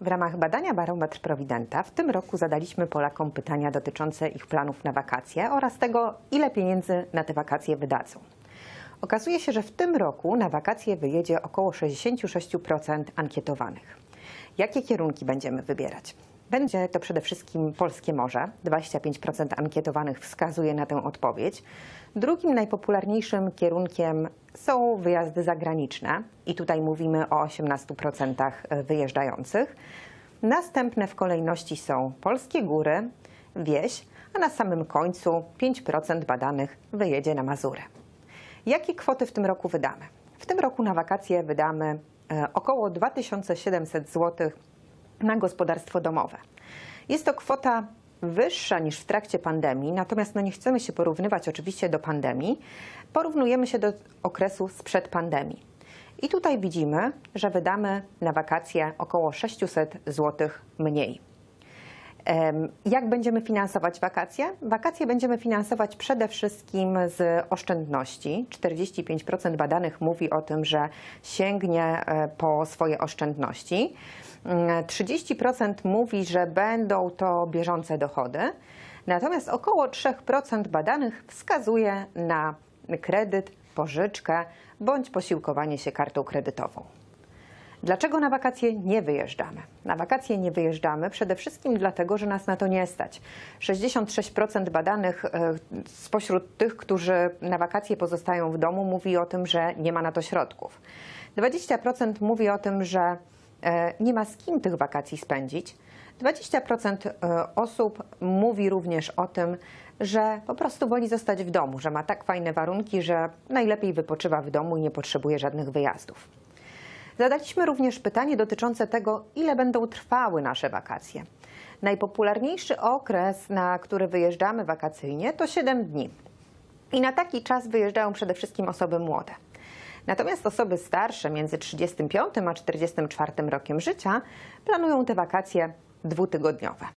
W ramach badania Barometr Prowidenta w tym roku zadaliśmy Polakom pytania dotyczące ich planów na wakacje oraz tego, ile pieniędzy na te wakacje wydadzą. Okazuje się, że w tym roku na wakacje wyjedzie około 66% ankietowanych. Jakie kierunki będziemy wybierać? Będzie to przede wszystkim polskie morze. 25% ankietowanych wskazuje na tę odpowiedź. Drugim najpopularniejszym kierunkiem są wyjazdy zagraniczne i tutaj mówimy o 18% wyjeżdżających. Następne w kolejności są polskie góry, wieś, a na samym końcu 5% badanych wyjedzie na Mazury. Jakie kwoty w tym roku wydamy? W tym roku na wakacje wydamy e, około 2700 zł na gospodarstwo domowe. Jest to kwota wyższa niż w trakcie pandemii, natomiast no nie chcemy się porównywać oczywiście do pandemii. Porównujemy się do okresu sprzed pandemii. I tutaj widzimy, że wydamy na wakacje około 600 zł mniej. Jak będziemy finansować wakacje? Wakacje będziemy finansować przede wszystkim z oszczędności. 45% badanych mówi o tym, że sięgnie e, po swoje oszczędności. Mm, 30% mówi, że będą to bieżące dochody. Natomiast około 3% badanych wskazuje na kredyt, pożyczkę bądź posiłkowanie się kartą kredytową. Dlaczego na wakacje nie wyjeżdżamy? Na wakacje nie wyjeżdżamy przede wszystkim dlatego, że nas na to nie stać. 66% badanych e, spośród tych, którzy na wakacje pozostają w domu, mówi o tym, że nie ma na to środków. 20% mówi o tym, że e, nie ma z kim tych wakacji spędzić. 20% e, osób mówi również o tym, że po prostu woli zostać w domu, że ma tak fajne warunki, że najlepiej wypoczywa w domu i nie potrzebuje żadnych wyjazdów. Zadaliśmy również pytanie dotyczące tego, ile będą trwały nasze wakacje. Najpopularniejszy okres, na który wyjeżdżamy wakacyjnie, to 7 dni. I na taki czas wyjeżdżają przede wszystkim osoby młode. Natomiast osoby starsze, między 35 a 44 rokiem życia, planują te wakacje dwutygodniowe.